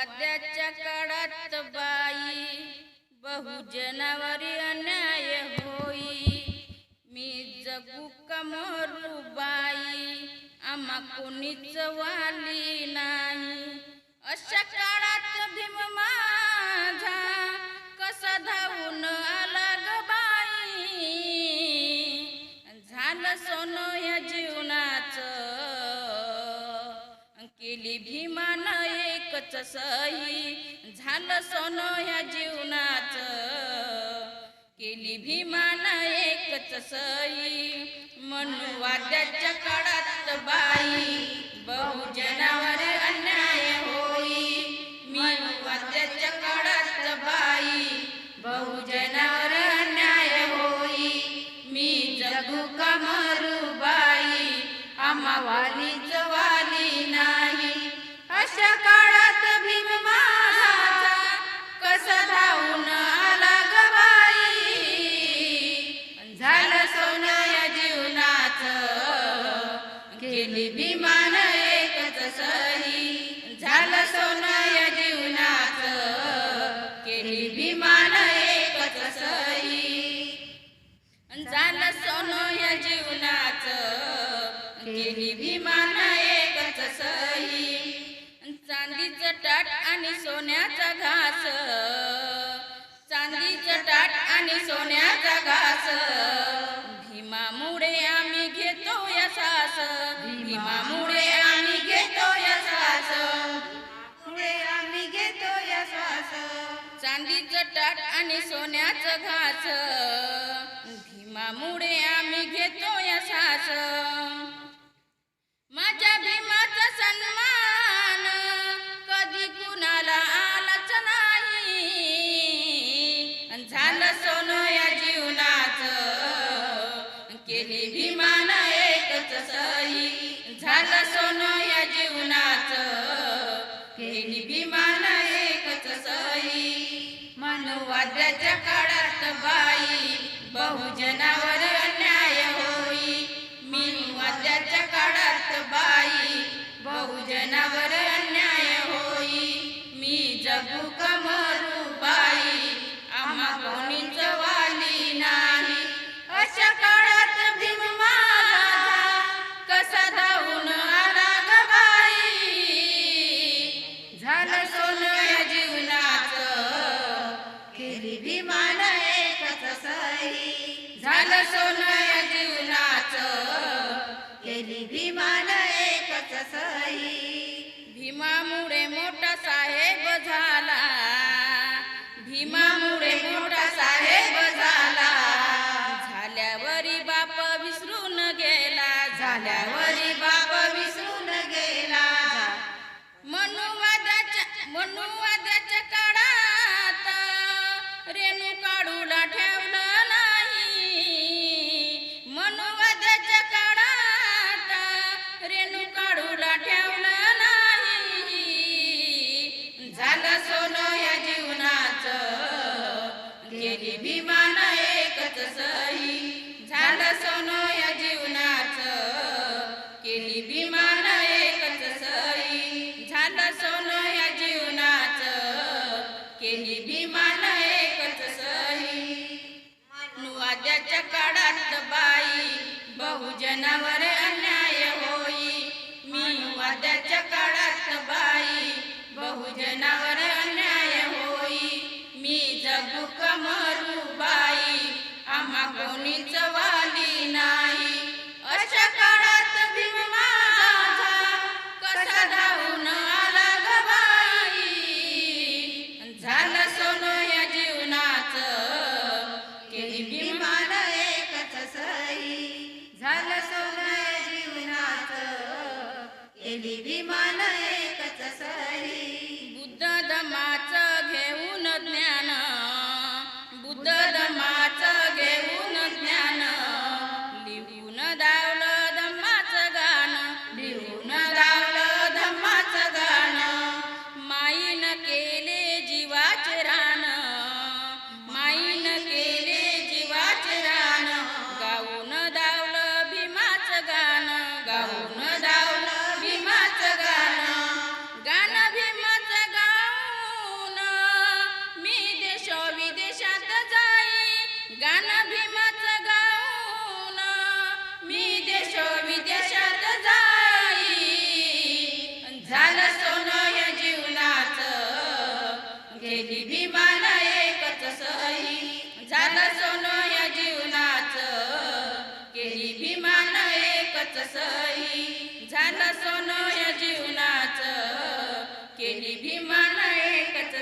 वाद्याच्या काळात बाई बहुजनावरी अन्याय होई. मी जगू कमरू बाई आम्हा कोणीच वाली नाही. अशा काळात भीम माझा कसा धावून आला ग बाई? झालं सोनं या जीवनाचं केली भीमान एकच सही झालं सोनं ह्या जीवनाचं. केली भीमान एकच सई. म्हणून वाद्याच्या काळात बाई. बहुजनावर अन्याय केली भीमान एकच सही. झालं सोनं या केली भीमान एकच सही. झालं सोनं या केली भीमान एकच सही. चांदीचं टाट आणि सोन्याचा घास. चांदीचं टाट आणि सोन्याचं घास. भीमामुळे आम्ही घेतो या सास. माझ्या भीमाचा सन्मान कधी कुणाला आलाच नाही. झालं सोनं या जीवनाचं. केली भीमान एकच सही. झालं सोनं बाई बहुजनावर झालं सोनं या जीवनाचं. केली विमान एकच सही. भीमामुळे मोठा साहेब झाला. भीमामुळे मोठा साहेब झाला. झाल्यावरी बाप विसरून गेला. झाल्यावर वाद्याच्या काळात बाई बहुजनावर अन्याय होई. मी वाद्याच्या काळात बाई बहुजनावर अन्याय होई. मी जगू कमरू मरू बाई आम्हा कोणीच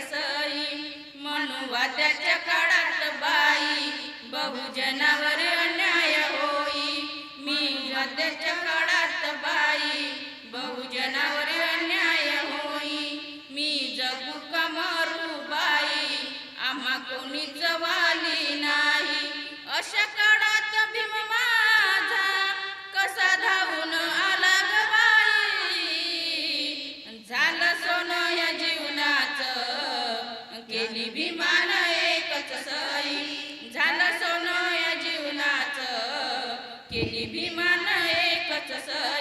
सई म्हणून वाद्याच्या काळात बाई बहुजनावर केली भीमान एकच सर.